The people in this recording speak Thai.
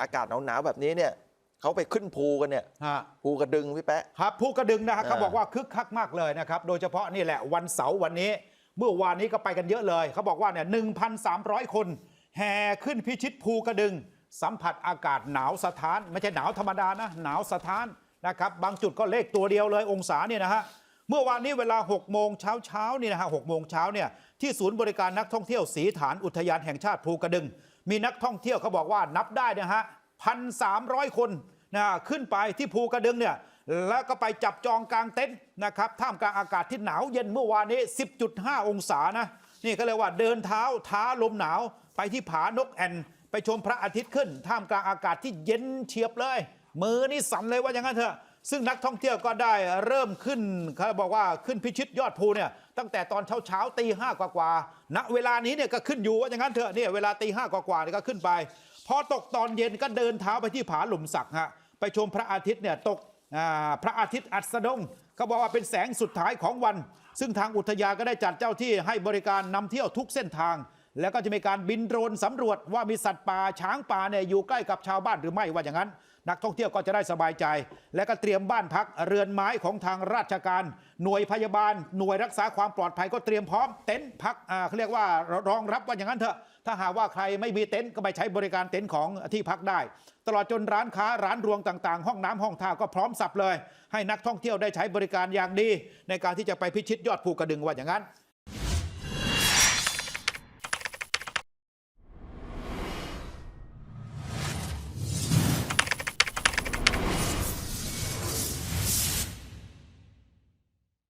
อากาศหนาวๆแบบนี้เนี่ยเขาไปขึ้นภูกันเนี่ยฮะ ภูกระดึงพี่แป๊ะครับภูกระดึงนะฮะอ่าเขาบอกว่าคึกคักมากเลยนะครับ โดยเฉพาะนี่แหละวันเสาร์วันนี้ เมื่อวานนี้ก็ไปกันเยอะเลย เขาบอกว่าเนี่ย1,300 คน แห่ขึ้นพิชิตภูกระดึง สัมผัสอากาศหนาวสถาน ไม่ใช่หนาวธรรมดานะ หนาวสถานนะครับ บางจุดก็เลขตัวเดียวเลยองศาเนี่ยนะฮะ เมื่อวานนี้เวลา 6 โมงเช้าเช้าๆนี่นะฮะ6โมงเช้าเนี่ยที่ศูนย์บริการนักท่องเที่ยวสีฐานอุทยานแห่งชาติภูกระดึง มีนักท่องเที่ยวเขาบอกว่านับได้นะฮะพันสามร้อยคนนะขึ้นไปที่ภูกระดึงเนี่ยแล้วก็ไปจับจองกลางเต็นท์นะครับท่ามกลางอากาศที่หนาวเย็นเมื่อวานนี้ 10.5 องศานะนี่ก็เรียกว่าเดินเท้าท้าลมหนาว ไปที่ผานกแอ่นไปชมพระอาทิตย์ขึ้น ท่ามกลางอากาศที่เย็นเฉียบเลย มือนี่สั่นเลยว่าอย่างนั้นเถอะ ซึ่งนักท่องเที่ยวก็ได้เริ่มขึ้นเขาบอกว่าขึ้นพิชิตยอดภูเนี่ยตั้งแต่ตอนเช้าเช้าตีห้ากว่าๆณเวลานี้เนี่ยก็ขึ้นอยู่ว่าอย่างนั้นเถอะเนี่ยเวลาตีห้ากว่าๆเนี่ยก็ขึ้นไป พอตกตอนเย็นก็เดินเท้าไปที่ผาหลุมสักฮะไปชมพระอาทิตย์เนี่ยตกพระอาทิตย์อัสดงเขาบอกว่าเป็นแสงสุดท้ายของวัน ซึ่งทางอุทยานก็ได้จัดเจ้าที่ให้บริการนำเที่ยวทุกเส้นทาง แล้วก็จะมีการบินโดรนสำรวจว่ามีสัตว์ป่าช้างป่าเนี่ยอยู่ใกล้กับชาวบ้านหรือไม่ว่าอย่างนั้น นักท่องเที่ยวก็จะได้สบายใจ และก็เตรียมบ้านพักเรือนไม้ของทางราชการ หน่วยพยาบาล หน่วยรักษาความปลอดภัยก็เตรียมพร้อมเต็นท์พักอ่าเขาเรียกว่ารองรับว่าอย่างนั้นเถอะถ้าหากว่าใครไม่มีเต็นท์ก็ไปใช้บริการเต็นท์ของที่พักได้ ตลอดจนร้านค้าร้านรวงต่างๆ ห้องน้ำห้องท่าก็พร้อมสับเลย ให้นักท่องเที่ยวได้ใช้บริการอย่างดี ในการที่จะไปพิชิตยอดภูกระดึงว่าอย่างนั้น